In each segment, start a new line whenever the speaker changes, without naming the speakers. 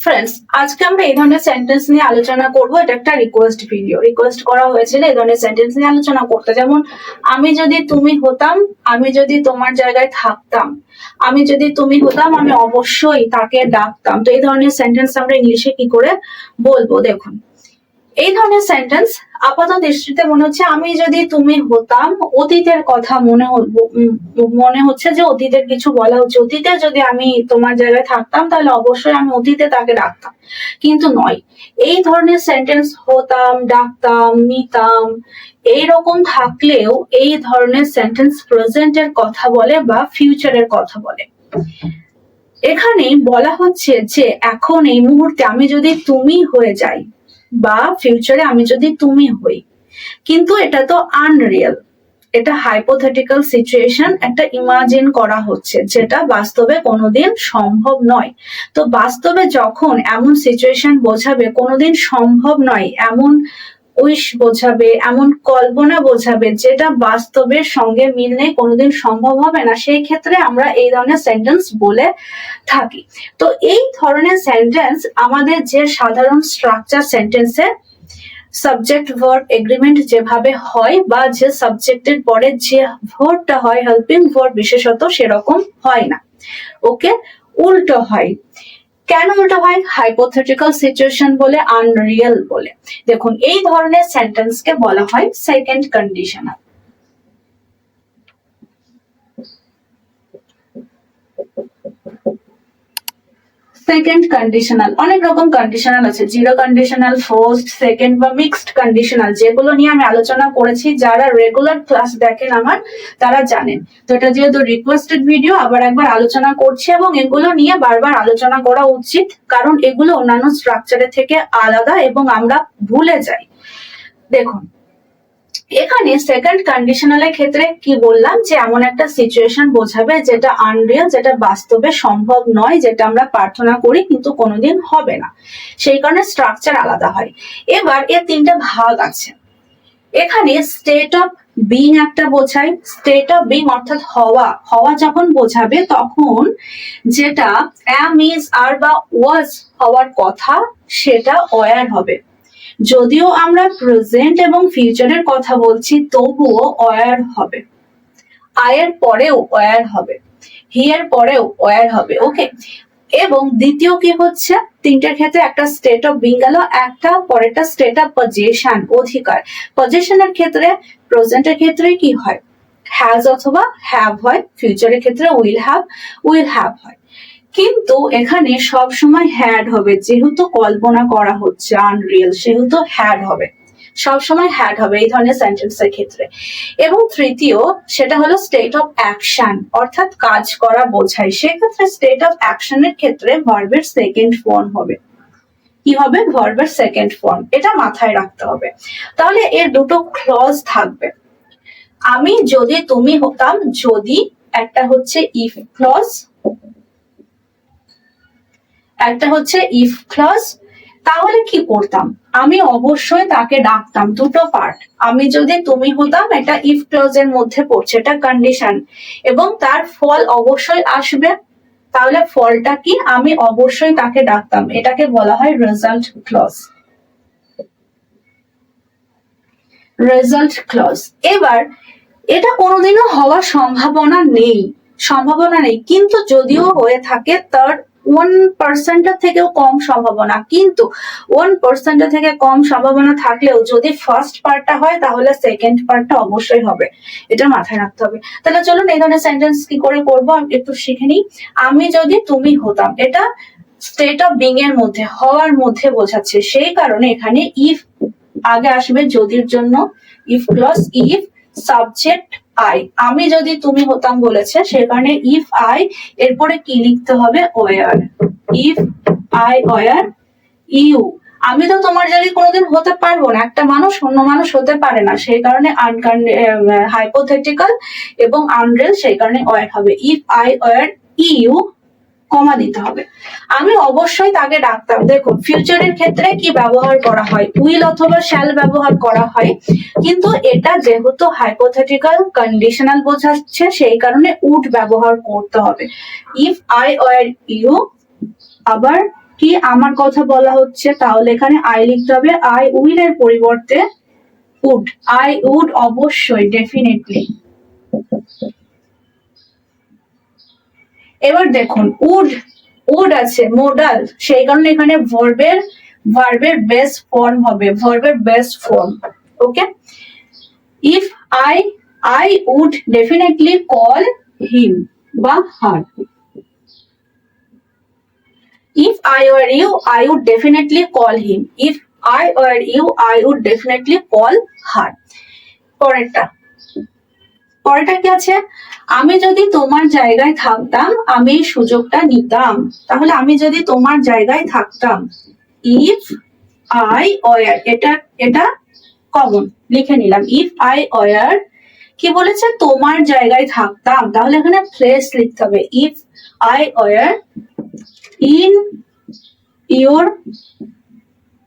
Friends আজকে আমরা এই ধরনের সেন্টেন্স নিয়ে আলোচনা করব। এটা একটা রিকোয়েস্ট ভিডিও রিকোয়েস্ট করা হয়েছিল এই ধরনের সেন্টেন্স নিয়ে আলোচনা করতে। যেমন, আমি যদি তুমি হতাম, আমি যদি তোমার জায়গায় থাকতাম, আমি যদি তুমি হতাম, আমি অবশ্যই তাকে ডাকতাম। তো এই ধরনের সেন্টেন্স আমরা ইংলিশে কি করে বলব? দেখুন এই ধরনের সেন্টেন্স আপাত দৃষ্টিতে মনে হচ্ছে আমি যদি তুমি হতাম, অতীতের কথা মনে মনে হচ্ছে যে অতীতের কিছু বলা হচ্ছে। অতীতে যদি আমি তোমার জায়গায় থাকতাম, তাহলে অবশ্যই আমি অতীতে তাকে ডাকতাম। কিন্তু নয়। এই ধরনের সেন্টেন্স হতাম, ডাকতাম, নিতাম, এইরকম থাকলেও এই ধরনের সেন্টেন্স প্রেজেন্টের কথা বলে বা ফিউচারের কথা বলে। এখানে বলা হচ্ছে যে, এখন এই মুহূর্তে আমি যদি তুমি হয়ে যাই বা ফিউচারে আমি যদি তুমি হই। কিন্তু এটা তো আনরিয়েল এটা হাইপোথেটিক্যাল সিচুয়েশন একটা ইমাজিন করা হচ্ছে, যেটা বাস্তবে কোনোদিন সম্ভব নয়। তো বাস্তবে যখন এমন সিচুয়েশন বোঝাবে, কোনোদিন সম্ভব নয়, এমন উইশ বোঝাবে, এমন কল্পনা বোঝাবে যেটা বাস্তবের সঙ্গে মিল নেই, কোনোদিন সম্ভব হবে না। সেই ক্ষেত্রে আমরা এই ধরনের সেন্টেন্স বলে থাকি। তো এই ধরনের সেন্টেন্স আমাদের যে সাধারণ স্ট্রাকচার সেন্টেন্সে সাবজেক্ট ভার্ব এগ্রিমেন্ট যেভাবে হয় বা যে সাবজেক্টের পরে যে ভার্বটা হয় হেল্পিং ভার্ব বিশেষত সেরকম হয় না। ওকে উল্টো হয়। কেন ওটা হয়? হাইপোথেটিক্যাল সিচুয়েশন বলে আনরিয়েল বলে। দেখুন, এই ধরনের সেন্টেন্সকে বলা হয় সেকেন্ড কন্ডিশনাল সেকেন্ড কন্ডিশনাল অনেক রকম কন্ডিশনাল আছে। জিরো কন্ডিশনাল ফার্স্ট সেকেন্ড বা মিক্সড কন্ডিশনাল যেগুলো নিয়ে আমি আলোচনা করেছি, যারা রেগুলার ক্লাস দেখেন আমার, তারা জানেন। তো এটা যেহেতু রিকোয়েস্টেড ভিডিও আবার একবার আলোচনা করছি এবং এগুলো নিয়ে বারবার আলোচনা করা উচিত, কারণ এগুলো অন্যান্য স্ট্রাকচারের থেকে আলাদা এবং আমরা ভুলে যাই। দেখুন এখানে সেকেন্ড কন্ডিশনালের ক্ষেত্রে কি বললাম? যে এমন একটা সিচুয়েশন বোঝাবে যেটা আনরিয়াল যেটা বাস্তবে সম্ভব নয়, যেটা আমরা প্রার্থনা করি কিন্তু কোনোদিন হবে না। সেই কারণে স্ট্রাকচার আলাদা হয়। এবার এর তিনটা ভাগ আছে। এখানে স্টেট অফ বিং একটা বোঝায় স্টেট অফ বিং অর্থাৎ হওয়া। হওয়া যখন বোঝাবে তখন যেটা অ্যাম ইজ আর বা ওয়াজ হওয়ার কথা, সেটা অয়ার হবে। যদিও আমরা প্রেজেন্ট এবং ফিউচারের কথা বলছি, তবুও অয়ার হবে। আয়ের পরেও অয়ার হবে। হিয়ের পরেও অয়ার হবে ওকে এবং দ্বিতীয় কি হচ্ছে? তিনটার ক্ষেত্রে একটা স্টেট অফ বিং গেল, একটা পরেরটা স্টেট অফ পজিশন অধিকার। পজিশনের ক্ষেত্রে প্রেজেন্টের ক্ষেত্রে কি হয়? হ্যাজ অথবা হ্যাভ হয়। ফিউচারের ক্ষেত্রে উইল হ্যাভ উইল হ্যাভ হয়। কিন্তু এখানে সব সময় হ্যাড হবে। যেহেতু কল্পনা করা হচ্ছে আনরিয়েল সেহেতু হ্যাড হবে। সব সময় হ্যাড হবে এই ধরনের সেন্টেন্সের ক্ষেত্রে। এবং তৃতীয়, সেটা হলো স্টেট অফ অ্যাকশন অর্থাৎ কাজ করা বোঝায়। সেক্ষেত্রে স্টেট অফ অ্যাকশনের ক্ষেত্রে ভার্বের সেকেন্ড ফর্ম হবে। কি হবে? ভার্বের সেকেন্ড ফর্ম এটা মাথায় রাখতে হবে। তাহলে এর দুটো ক্লজ থাকবে। আমি যদি, তুমি হতাম যদি, একটা হচ্ছে ইফ ক্লজ একটা হচ্ছে ইফ ক্লজ তাহলে কি করতাম? আমি অবশ্যই তাকে ডাকতাম দুটো পার্ট আমি যদি তুমি হতাম, এটা ইফ ক্লজ এর মধ্যে পড়ছে, এটা কন্ডিশন এবং তার ফল অবশ্যই আসবে। তাহলে ফলটা কি? আমি অবশ্যই তাকে ডাকতাম। এটাকে বলা হয় রেজাল্ট ক্লজ রেজাল্ট ক্লজ এবার, এটা কোনোদিনও হওয়ার সম্ভাবনা নেই। সম্ভাবনা নেই। কিন্তু যদিও হয়ে থাকে তার ওয়ান পার্সেন্টের থেকেও কম সম্ভাবনা। কিন্তু ওয়ান পার্সেন্টের থেকে কম সম্ভাবনা থাকলেও যদি ফার্স্ট পার্টটা হয়, তাহলে সেকেন্ড পার্টটা অবশ্যই হবে। এটা মাথায় রাখতে হবে। তাহলে চলুন এই ধরনের সেন্টেন্স কি করে করব, একটু শিখে নিই। আমি যদি তুমি হতাম, এটা স্টেট অফ বিং এর মধ্যে, হওয়ার মধ্যে বোঝাচ্ছে। সেই কারণে এখানে ইফ আগে আসবে যদির জন্য if clause if subject I আমি যদি তুমি হতাম বলেছে, সে কারণে ইফ আই এরপরে কি লিখতে হবে? Were if I were you আমি তো তোমার জায়গায় কোনোদিন হতে পারব না। একটা মানুষ অন্য মানুষ হতে পারে না। সেই কারণে হাইপোথেটিক্যাল এবং আনরেল সেই কারণে ওয়ার হবে। If I were you comma দিতে হবে। আমি অবশ্যই তাকে ডাকতাম। দেখুন ফিউচারের ক্ষেত্রে কি ব্যবহার করা হয়? উইল অথবা শ্যাল ব্যবহার করা হয়। কিন্তু এটা যেহেতু হাইপোথেটিক্যাল কন্ডিশনাল বোঝাচ্ছে, সেই কারণে উড ব্যবহার করতে হবে। ইফ আই ওয়ার ইউ আবার কি আমার কথা বলা হচ্ছে, তাহলে এখানে আই লিখতে হবে আই উইল এর পরিবর্তে উড আই উড অবশ্যই ডেফিনেটলি এবার দেখুন উড উড আছে মোডাল সেই কারণে এখানে ভার্বের ভার্বের বেস্ট ফর্ম হবে ভার্বের best form okay if I I would definitely call him বা her if I were you, I would definitely call him. If I were you, I would definitely call her. পরেরটা পরেরটা কি আছে? আমি যদি তোমার জায়গায় থাকতাম, আমি এই সুযোগটা নিতাম। তাহলে আমি যদি তোমার জায়গায় থাকতাম ইফ আই অয়ার এটা এটা কমন লিখে নিলাম ইফ আই অয়ার কি বলেছে? তোমার জায়গায় থাকতাম। তাহলে এখানে প্লেস লিখতে হবে if I were in your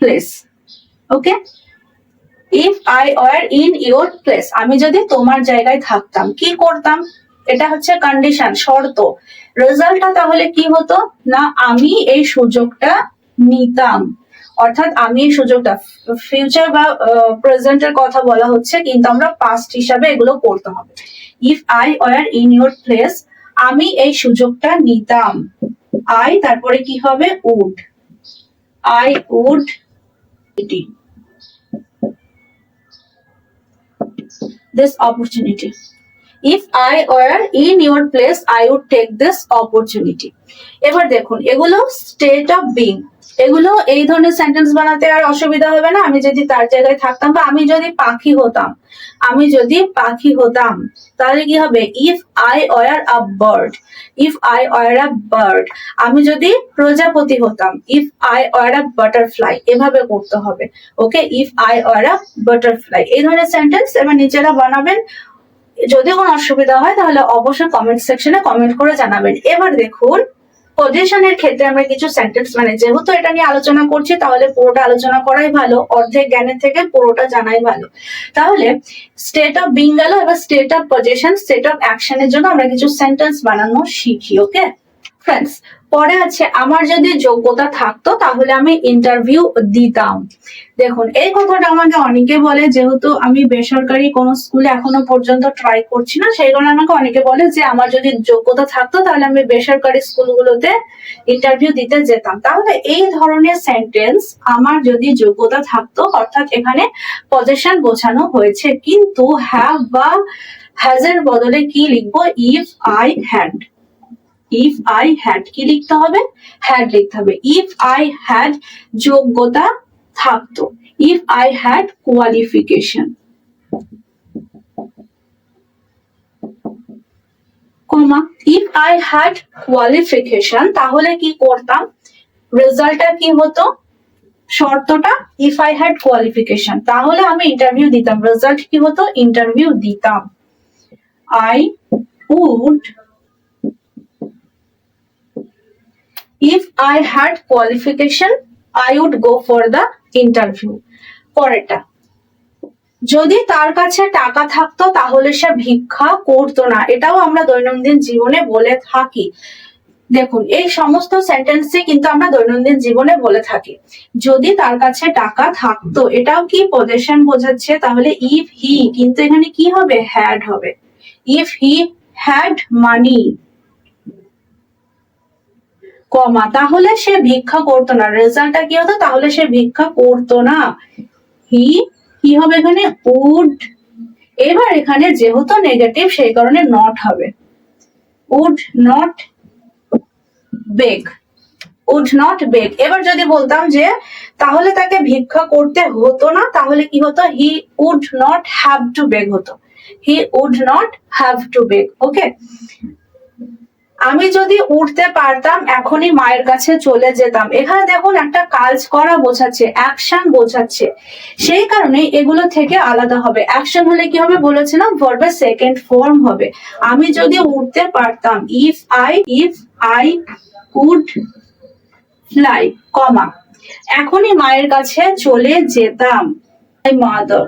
place okay? If I were in your place আমি যদি তোমার জায়গায় থাকতাম, কি করতাম? এটা হচ্ছে কন্ডিশন শর্ত। রেজাল্টটা তাহলে কি হতো? না, আমি এই সুযোগটা নিতাম। অর্থাৎ আমি এই সুযোগটা ফিউচার বা প্রেজেন্টের কথা বলা হচ্ছে, কিন্তু আমরা পাস্ট হিসাবে এগুলো করতে হবে। If I were in your place আমি এই সুযোগটা নিতাম। আই তারপরে কি হবে? Would I would this opportunity if I were in your place I would take this opportunity এবার দেখুন, এগুলো স্টেট অফ বিং এগুলো এই ধরনের সেন্টেন্স বানাতে আর অসুবিধা হবে না। আমি যদি তার জায়গায় থাকতাম বা আমি যদি পাখি হতাম, আমি যদি পাখি হতাম, তাহলে কি হবে? If I were a bird if I were a bird আমি যদি প্রজাপতি হতাম if I were a butterfly এভাবে করতে হবে। Okay if I were a butterfly এই ধরনের সেন্টেন্স এবার নিজেরা বানাবেন। যদি কোনো অসুবিধা হয়, তাহলে অবশ্যই কমেন্ট সেকশনে কমেন্ট করে জানাবেন। এবার দেখুন পজিশনের ক্ষেত্রে আমরা কিছু সেন্টেন্স মানে যেহেতু এটা নিয়ে আলোচনা করছি, তাহলে পুরোটা আলোচনা করাই ভালো, অর্ধেক জ্ঞানের থেকে পুরোটা জানাই ভালো। তাহলে স্টেট অফ বিং গেল, এবার state of position state of অ্যাকশনের জন্য আমরা কিছু সেন্টেন্স বানানো শিখি ওকে ফ্রেন্ডস পরে আছে, আমার যদি যোগ্যতা থাকতো, তাহলে আমি ইন্টারভিউ দিতাম। দেখুন, এই কথাটা আমাকে অনেকে বলে, যেহেতু আমি বেসরকারি কোনো স্কুলে এখনও পর্যন্ত ট্রাই করছি না, সেই কারণে আমাকে অনেকে বলে যে, আমার যদি যোগ্যতা থাকতো, তাহলে আমি বেসরকারি স্কুলগুলোতে ইন্টারভিউ দিতে যেতাম। তাহলে এই ধরনের সেন্টেন্স আমার যদি যোগ্যতা থাকতো, অর্থাৎ এখানে পজিশন বোঝানো হয়েছে। কিন্তু হ্যাভ বা হ্যাজের বদলে কি লিখব? If I had if I had কি লিখতে হবে? হ্যাড লিখতে হবে। ইফ আই হ্যাড যোগ্যতা থাকতো। If I had qualification comma if I had qualification তাহলে কি করতাম? রেজাল্টটা কি হতো? শর্তটা ইফ আই হ্যাড কোয়ালিফিকেশন তাহলে আমি ইন্টারভিউ দিতাম। রেজাল্ট কি হতো? ইন্টারভিউ দিতাম। I would if I had qualification, I would go for the interview. পরেরটা যদি তার কাছে টাকা থাকতো তাহলে সে ভিক্ষা করতো না। এটাও আমরা দৈনন্দিন জীবনে বলে থাকি। দেখুন এই সমস্ত সেন্টেন্সে কিন্তু আমরা দৈনন্দিন জীবনে বলে থাকি। যদি তার কাছে টাকা থাকতো এটাও কি পজিশন বোঝাচ্ছে? তাহলে ইফ হি কিন্তু এখানে কি হবে? হ্যাড হবে। If he had money comma. তাহলে সে ভিক্ষা করতো না। রেজাল্টটা কি হতো? তাহলে সে ভিক্ষা করতো না। হি কি হবে এখানে উড এবার এখানে যেহেতু নেগেটিভ সেই কারণে নট হবে। Would not beg would not beg এবার যদি বলতাম যে, তাহলে তাকে ভিক্ষা করতে হতো না, তাহলে কি হতো? He would not have to beg হতো। He would not have to beg okay আমি যদি উঠতে পারতাম, এখনই মায়ের কাছে চলে যেতাম। এখানে দেখুন একটা কাজ করা বোঝাচ্ছে অ্যাকশন বোঝাচ্ছে। সেই কারণে এগুলো থেকে আলাদা হবে। অ্যাকশন হলে কি হবে বলেছিলাম? ভার্বের সেকেন্ড ফর্ম হবে। আমি যদি উঠতে পারতাম if I if I would fly comma এখনই মায়ের কাছে চলে যেতাম। মাদার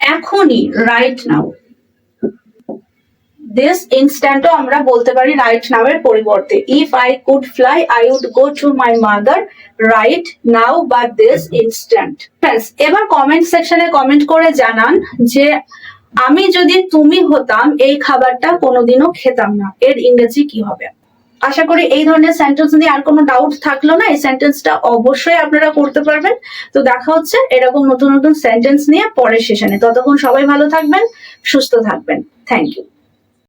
এখনই রাইট নাও দিস ইনস্ট্যান্টও আমরা বলতে পারি রাইট নাও এর পরিবর্তে। If I could fly I would go to my mother right now বা দিস ইনস্ট্যান্ট এবার কমেন্ট সেকশনে কমেন্ট করে জানান যে, আমি যদি তুমি হতাম, এই খাবারটা কোনোদিনও খেতাম না। এর ইংরেজি কি হবে? আশা করি এই ধরনের সেন্টেন্স নিয়ে আর কোনো ডাউট থাকল না। এই সেন্টেন্সটা অবশ্যই আপনারা করতে পারবেন। তো দেখা হচ্ছে এরকম নতুন নতুন সেন্টেন্স নিয়ে পরের সেশনে ততক্ষণ সবাই ভালো থাকবেন, সুস্থ থাকবেন। Thank you